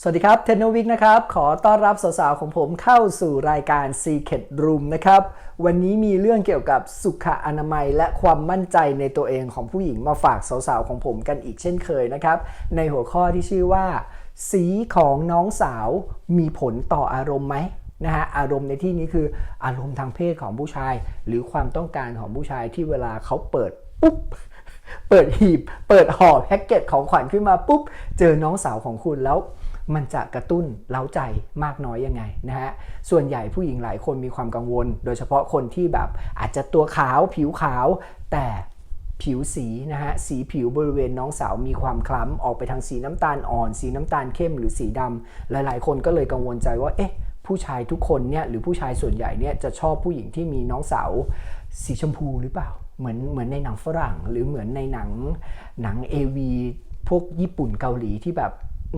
สวัสดีครับเทนโนวิกนะครับ ขอต้อนรับสาวๆของผมเข้าสู่รายการ Secret Room นะครับ วันนี้มีเรื่องเกี่ยวกับสุขอนามัย และความมั่นใจในตัวเองของผู้หญิงมาฝากสาวๆของผมกันอีกเช่นเคยนะครับ ในหัวข้อที่ชื่อว่า สีของน้องสาวมีผลต่ออารมณ์ไหมนะฮะอารมณ์ในที่นี้คืออารมณ์ทางเพศของผู้ชาย หรือความต้องการของผู้ชายที่เวลาเขาเปิดปุ๊บเปิดหีบ เปิดห่อแพ็กเกจของขวัญขึ้นมาปุ๊บเจอน้องสาวของคุณแล้ว มันจะกระตุ้นเล้าใจมากน้อยยังไงนะฮะส่วนใหญ่ผู้หญิงหลายคนมีความกังวล โดยเฉพาะคนที่แบบอาจจะตัวขาวผิวขาว แต่ผิวสีนะฮะสีผิวบริเวณน้องสาวมีความคล้ำออกไปทางสีน้ำตาลอ่อน สีน้ำตาลเข้มหรือสีดำหลายๆ คนก็เลยกังวลใจว่าเอ๊ะผู้ชายทุกคนเนี่ยหรือผู้ชายส่วนใหญ่เนี่ยจะชอบผู้หญิงที่มีน้องสาวสีชมพูหรือเปล่า เหมือนเหมือนในหนังฝรั่ง หรือเหมือนในหนังหนัง AV พวกญี่ปุ่นเกาหลีที่แบบ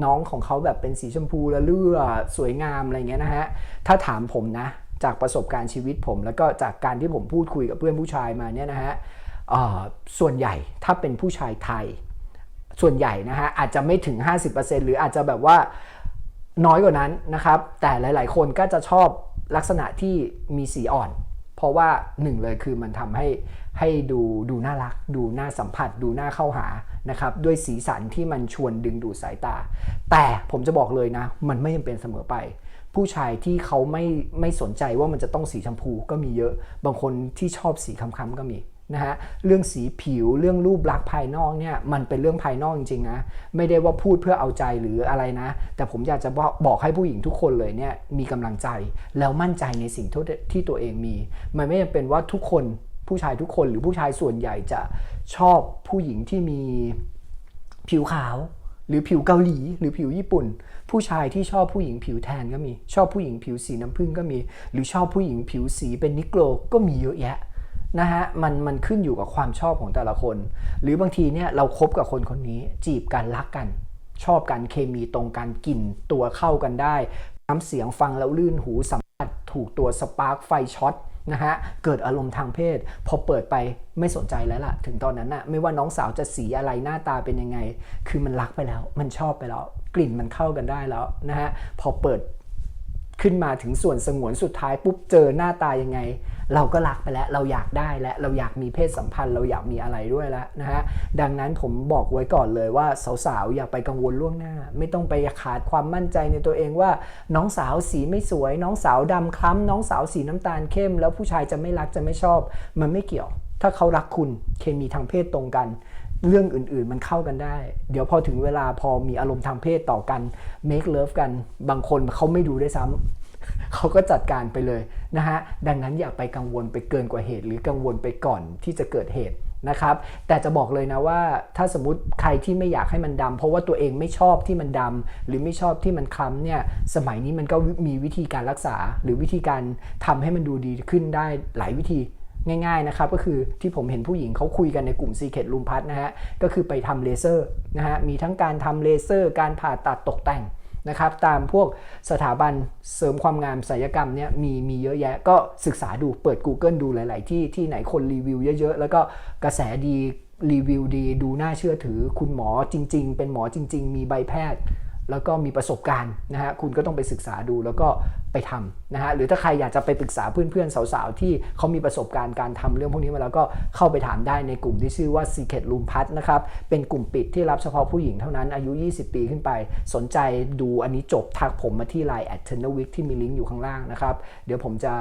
น้องของเขาแบบเป็นสีชมพูและเลือสวยงามอะไรเงี้ยนะฮะ ถ้าถามผมนะ จากประสบการณ์ชีวิตผม แล้วก็จากการที่ผมพูดคุยกับเพื่อนผู้ชายมาเนี่ยนะฮะส่วนใหญ่ถ้าเป็นผู้ชายไทย ส่วนใหญ่นะฮะอาจจะไม่ถึง 50%หรืออาจจะแบบว่าน้อยกว่านั้นนะครับ แต่หลาย ๆ คนก็จะชอบลักษณะที่มีสีอ่อน ราะว่าหนึ่งเลยคือมันทำให้ให้ดูดูน่ารัก ดูน่าสัมผัส ดูน่าเข้าหานะครับด้วยสีสันที่มันชวนดึงดูดสายตา แต่ผมจะบอกเลยนะ มันไม่จำเป็นเสมอไป ผู้ชายที่เขาไม่ไม่สนใจว่ามันจะต้องสีชมพูก็มีเยอะ บางคนที่ชอบสีค้ำๆก็มี นะฮะเรื่องสีผิวเรื่องรูปลักษณ์ภายนอกเนี่ยมันเป็นเรื่องภายนอกจริงๆนะไม่ได้ว่าพูดเพื่อเอาใจหรืออะไรนะ แต่ผมอยากจะบอกบอกให้ผู้หญิงทุกคนเลยเนี่ยมีกำลังใจแล้วมั่นใจในสิ่งที่ที่ตัวเองมี มันไม่จำเป็นว่าทุกคนผู้ชายทุกคนหรือผู้ชายส่วนใหญ่จะชอบผู้หญิงที่มีผิวขาว หรือผิวเกาหลีหรือผิวญี่ปุ่น ผู้ชายที่ชอบผู้หญิงผิวแทนก็มี ชอบผู้หญิงผิวสีน้ำผึ้งก็มี หรือชอบผู้หญิงผิวสีเป็นนิโกรก็มีเยอะแยะ นะฮะมันมันขึ้นอยู่กับความชอบของแต่ละคน หรือบางทีเนี่ยเราครบกับคนคนนี้ จีบกันรักกัน ชอบกันเคมีตรงกันกลิ่นตัวเข้ากันได้น้ำเสียงฟังแล้วลื่นหูสัมผัสถูกตัวสปาร์กไฟช็อตนะฮะเกิดอารมณ์ทางเพศ พอเปิดไปไม่สนใจแล้วล่ะ ถึงตอนนั้นน่ะไม่ว่าน้องสาวจะสีอะไรหน้าตาเป็นยังไง คือมันรักไปแล้ว มันชอบไปแล้ว กลิ่นมันเข้ากันได้แล้วนะฮะพอเปิดขึ้นมาถึงส่วนสงวนสุดท้ายปุ๊บเจอหน้าตายังไง เราก็รักไปแล้ว เราอยากได้และเราอยากมีเพศสัมพันธ์ เราอยากมีอะไรด้วยแล้วนะฮะ ดังนั้นผมบอกไว้ก่อนเลยว่าสาวๆ อย่าไปกังวลล่วงหน้า ไม่ต้องไปขาดความมั่นใจในตัวเองว่า น้องสาวสีไม่สวย น้องสาวดำคล้ำน้องสาวสีน้ำตาลเข้ม แล้วผู้ชายจะไม่รักจะไม่ชอบ มันไม่เกี่ยว ถ้าเขารักคุณเคมีทางเพศตรงกันเรื่องอื่นๆมันเข้ากันได้ เดี๋ยวพอถึงเวลาพอมีอารมณ์ทางเพศต่อกัน make love กัน บางคนเขาไม่ดูได้วยซ้ำ เขาก็จัดการไปเลยนะฮะ ดังนั้นอย่าไปกังวลไปเกินกว่าเหตุ หรือกังวลไปก่อนที่จะเกิดเหตุนะครับ แต่จะบอกเลยนะว่าถ้าสมมติใครที่ไม่อยากให้มันดำเพราะว่าตัวเองไม่ชอบที่มันดำหรือไม่ชอบที่มันคล้ำเนี่ยสมัยนี้มันก็มีวิธีการรักษา หรือวิธีการทำให้มันดูดีขึ้นได้หลายวิธีง่ายๆนะครับก็คือที่ผมเห็นผู้หญิงเขาคุยกันในกลุ่ม Secret Room พัทนะฮะก็คือไปทำเลเซอร์นะฮะมีทั้งการทำเลเซอร์ การผ่าตัดตกแต่ง นะครับตามพวกสถาบันเสริมความงามศัลยกรรมเนี่ยมีมีเยอะแยะก็ศึกษาดูเปิด Google ดูหลาย ๆ ที่ที่ไหนคนรีวิวเยอะ ๆ แล้วก็กระแสดีรีวิวดีดูน่าเชื่อถือคุณหมอจริง ๆ เป็นหมอจริง ๆ มีใบแพทย์ แล้วก็มีประสบการณ์นะฮะคุณก็ต้องไปศึกษาดูแล้วก็ ไปทำนะฮะหรือถ้าใครอยากจะไปปรึกษาเพื่อนๆ สาวๆ ที่เขามีประสบการณ์การทำเรื่องพวกนี้มาแล้วก็เข้าไปถามได้ในกลุ่มที่ชื่อว่า Secret Room พัทนะครับ เป็นกลุ่มปิดที่รับเฉพาะผู้หญิงเท่านั้นอายุ 20 ปีขึ้นไป สนใจดูอันนี้จบทักผมมาที่ Line at t e r n e r w i c ที่มีลิงก์อยู่ข้างล่างนะครับ เดี๋ยวผมจะ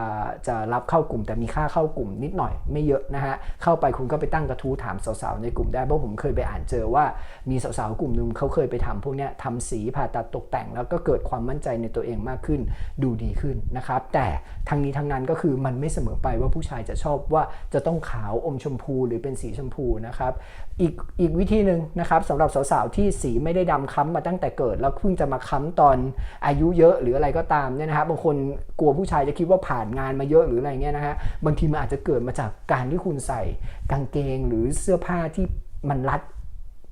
จะรับเข้ากลุ่มแต่มีค่าเข้ากลุ่มนิดหน่อยไม่เยอะนะฮะเข้าไปคุณก็ไปตั้งกระทู้ถามสาวๆในกลุ่มได้เพราะผมเคยไปอ่านเจอว่ามีสาวๆกลุ่มนึงเขาเคยไปทำพวกเนี้ยทำสีผ่าตัดตกแต่ง แล้วก็เกิดความมั่นใจในตัวเองมากขึ้นดูดีขึ้นนะครับ แต่ทั้งนี้ทั้งนั้นก็คือมันไม่เสมอไปว่าผู้ชายจะชอบว่าจะต้องขาวอมชมพูหรือเป็นสีชมพูนะครับอีกอีกวิธีหนึ่งนะครับสำหรับสาวๆที่สีไม่ได้ดำค้ำมาตั้งแต่เกิด แล้วเพิ่งจะมาค้ำตอนอายุเยอะหรืออะไรก็ตามเนี่ยนะครับบางคนกลัวผู้ชายจะคิดว่าผ่านงานมาเยอะหรืออะไรเงี้ยนะฮะบางทีมันอาจจะเกิดมาจากการที่คุณใส่กางเกงหรือเสื้อผ้าที่มันรัด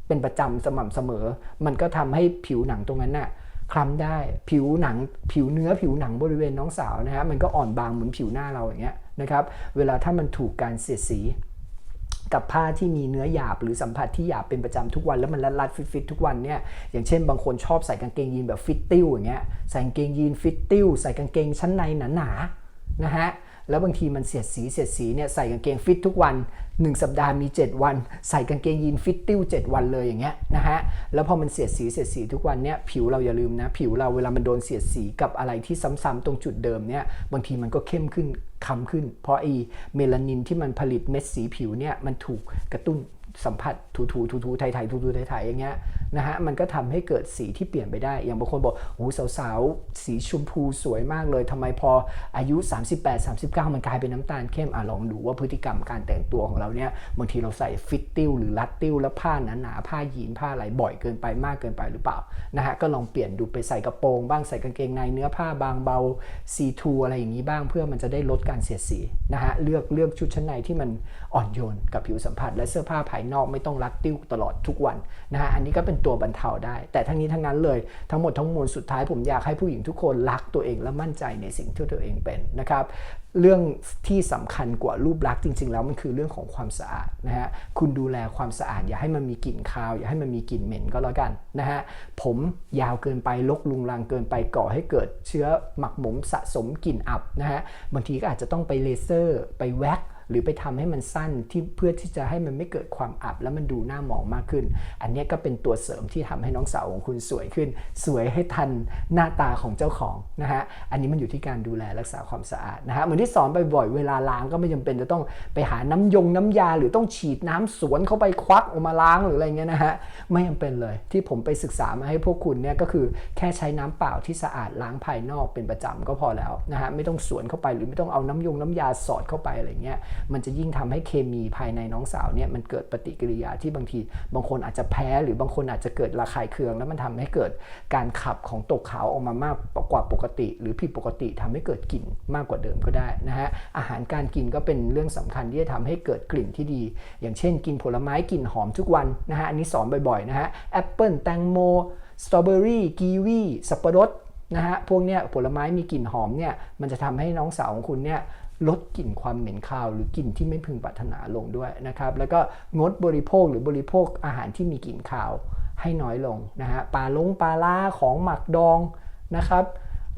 เป็นประจำสม่ำเสมอ มันก็ทำให้ผิวหนังตรงนั้นน่ะ คล้ำได้ผิวหนังผิวเนื้อผิวหนังบริเวณน้องสาวนะฮะมันก็อ่อนบางเหมือนผิวหน้าเราอย่างเงี้ยนะครับเวลาถ้ามันถูกการเสียดสีกับผ้าที่มีเนื้อหยาบหรือสัมผัสที่หยาบเป็นประจำทุกวันแล้วมันรัดรัดฟิตฟิตทุกวันเนี่ยอย่างเช่นบางคนชอบใส่กางเกงยีนแบบฟิตติ้วอย่างเงี้ยใส่กางเกงยีนฟิตติ้วใส่กางเกงชั้นในหนาๆนะฮะ แล้วบางทีมันเสียดสีเสียดสีเนี่ยใส่กางเกงฟิตทุกวัน 1 สัปดาห์มี 7 วัน ใส่กางเกงยีนฟิตติ้ว 7 วันเลยอย่างเงี้ยนะฮะแล้วพอมันเสียดสีเสียดสีทุกวันเนี่ยผิวเราอย่าลืมนะ ผิวเราเวลามันโดนเสียดสีกับอะไรที่ซ้ำๆตรงจุดเดิมเนี่ยบางทีมันก็เข้มขึ้นค้ำขึ้น เพราะไอเมลานินที่มันผลิตเม็ดสีผิวเนี่ยมันถูกกระตุ้น สัมผัสถูถูถูถูไทยไทยถูถูไทยไทยอย่างเงี้ยนะฮะมันก็ทำให้เกิดสีที่เปลี่ยนไปได้ อย่างบางคนบอกโอ้สาวๆ สีชมพูสวยมากเลยทำไมพออายุ 38 39 มันกลายเป็นน้ำตาลเข้มอะลองดูว่าพฤติกรรมการแต่งตัวของเราเนี่ยบางทีเราใส่ฟิตติ้วหรือรัดติ้วแล้วผ้าหนาๆผ้ายีนผ้าอะไรบ่อยเกินไปมากเกินไปหรือเปล่านะฮะก็ลองเปลี่ยนดูไปใส่กระโปรงบ้างใส่กางเกงในเนื้อผ้าบางเบาซีทูอะไรอย่างนี้บ้างเพื่อมันจะได้ลดการเสียดสีนะฮะเลือกเลือกชุดชั้นในที่มันอ่อนโยนกับผิวสัมผัสและเสื้อผ้าภายนอกไม่ต้องรัดติ้วตลอดทุกวันนะฮะอันนี้ก็เป็นตัวบรรเทาได้ แต่ทั้งนี้ทั้งนั้นเลยทั้งหมดทั้งมวลสุดท้ายผมอยากให้ผู้หญิงทุกคนรักตัวเองและมั่นใจในสิ่งที่ตัวเองเป็นนะครับเรื่องที่สำคัญกว่ารูปลักษณ์จริง ๆ แล้วมันคือเรื่องของความสะอาดนะฮะคุณดูแลความสะอาด อย่าให้มันมีกลิ่นคาว อย่าให้มันมีกลิ่นเหม็นก็แล้วกันนะฮะผมยาวเกินไปลกลุงลังเกินไปก่อให้เกิดเชื้อหมักหมมสะสมกลิ่นอับนะฮะบางทีก็อาจจะต้องไปเลเซอร์ ไปแว็ก หรือไปทำให้มันสั้นที่เพื่อที่จะให้มันไม่เกิดความอับ แล้วมันดูหน้าหมองมากขึ้น อันนี้ก็เป็นตัวเสริมที่ทำให้น้องสาวของคุณสวยขึ้น สวยให้ทันหน้าตาของเจ้าของนะฮะอันนี้มันอยู่ที่การดูแลรักษาความสะอาดนะฮะเหมือนที่สอนไปบ่อยเวลาล้างก็ไม่จำเป็นจะต้องไปหาน้ำยงน้ำยา หรือต้องฉีดน้ำสวนเข้าไปควักออกมาล้างหรืออะไรเงี้ยนะฮะไม่จำเป็นเลยที่ผมไปศึกษามาให้พวกคุณเนี่ยก็คือแค่ใช้น้ำเปล่าที่สะอาดล้างภายนอกเป็นประจำก็พอแล้วนะฮะไม่ต้องสวนเข้าไปหรือไม่ต้องเอาน้ำยงน้ำยาสอดเข้าไปอะไรเงี้ยมันจะยิ่งทำให้เคมีภายในน้องสาวเนี่ยมันเกิดปฏิกิริยาที่บางที บางคนอาจจะแพ้หรือบางคนอาจจะเกิดระคายเคือง แล้วมันทำให้เกิดการขับของตกขาวออกมามากกว่าปกติ หรือผิดปกติทำให้เกิดกลิ่นมากกว่าเดิมก็ได้นะฮะอาหารการกินก็เป็นเรื่องสำคัญที่จะทำให้เกิดกลิ่นที่ดี อย่างเช่น กินผลไม้กลิ่นหอมทุกวันนะฮะอันนี้สอนบ่อยๆนะฮะแอปเปิลแตงโมสตรอเบอรี่กีวีสับปะรดนะฮะพวกเนี้ยผลไม้มีกลิ่นหอมเนี่ยมันจะทำให้น้องสาวของคุณเนี่ย ลดกลิ่นความเหม็นคาว หรือกลิ่นที่ไม่พึงปรารถนาลงด้วยนะครับแล้วก็งดบริโภคหรือบริโภคอาหารที่มีกลิ่นคาวให้น้อยลงนะฮะปลาลงปลาล่าของหมักดองนะครับ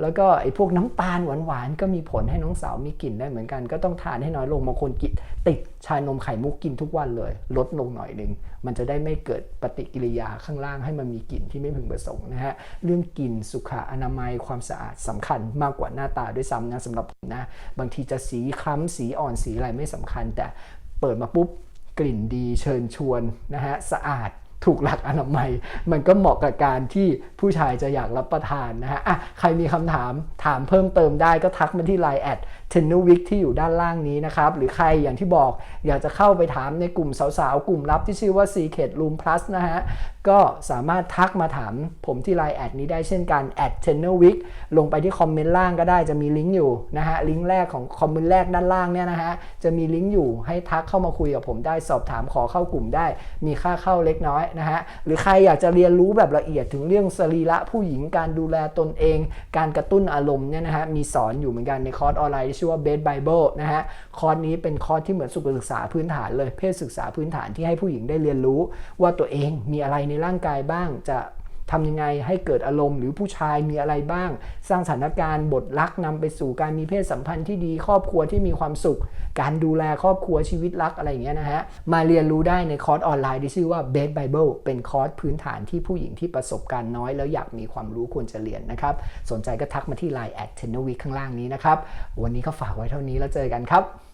แล้วก็ไอ้พวกน้ำตาลหวานๆก็มีผลให้น้องสาวมีกลิ่นได้เหมือนกัน ก็ต้องทานให้น้อยลงบางคนกินติดชานมไข่มุกกินทุกวันเลย ลดลงหน่อยหนึ่งมันจะได้ไม่เกิดปฏิกิริยาข้างล่างให้มันมีกลิ่นที่ไม่พึงประสงค์นะฮะเรื่องกลิ่นสุขอนามัยความสะอาดสำคัญมากกว่าหน้าตาด้วยซ้ำนะสำหรับผมนะบางทีจะสีคล้ำสีอ่อนสีอะไรไม่สำคัญ แต่เปิดมาปุ๊บกลิ่นดีเชิญชวนนะฮะสะอาด ถูกหลักอนามัย มันก็เหมาะกับการที่ผู้ชายจะอยากรับประทานนะฮะอะใครมีคำถามถามเพิ่มเติมได้ก็ทักมาที่ Line แอด t e n n e w i k ที่อยู่ด้านล่างนี้นะครับ หรือใครอย่างที่บอกอยากจะเข้าไปถามในกลุ่มสาวๆ กลุ่มลับที่ชื่อว่า Secret Room Plus นะฮะ ก็สามารถทักมาถามผมที่ Line แอดนี้ได้เช่นกัน at t e n n e w i k ลงไปที่คอมเมนต์ล่างก็ได้จะมีลิงก์อยู่นะฮะ ลิงก์แรกของคอมเมนต์แรกด้านล่างเนี่ยนะฮะ จะมีลิงก์อยู่ให้ทักเข้ามาคุยกับผมได้สอบถามขอเข้ากลุ่มได้ มีค่าเข้าเล็กน้อยนะฮะหรือใครอยากจะเรียนรู้แบบละเอียดถึงเรื่องสรีระผู้หญิงการดูแลตนเอง การกระตุ้นอารมณ์เนี่ยนะฮะมีสอนอยู่เหมือนกันในคอร์สออนไลน์ที่ชื่อว่า Best Bible นะฮะคอร์สนี้เป็นคอร์สที่เหมือนสุขศึกษาพื้นฐานเลยเพศศึกษาพื้นฐานที่ให้ผู้หญิงได้เรียนรู้ ว่าตัวเองมีอะไรในร่างกายบ้างจะ ทำยังไงให้เกิดอารมณ์ หรือผู้ชายมีอะไรบ้าง สร้างสถานการณ์บทรักนำไปสู่การมีเพศสัมพันธ์ที่ดี ครอบครัวที่มีความสุข การดูแลครอบครัวชีวิตรักอะไรอย่างเงี้ยนะฮะ มาเรียนรู้ได้ในคอร์สออนไลน์ที่ชื่อว่า Bed Bible เป็นคอร์สพื้นฐานที่ผู้หญิงที่ประสบการณ์น้อย แล้วอยากมีความรู้ควรจะเรียนนะครับ สนใจก็ทักมาที่ Line at t e n n e r w eek ข้างล่างนี้นะครับ วันนี้ก็ฝากไว้เท่านี้แล้วเจอกันครับ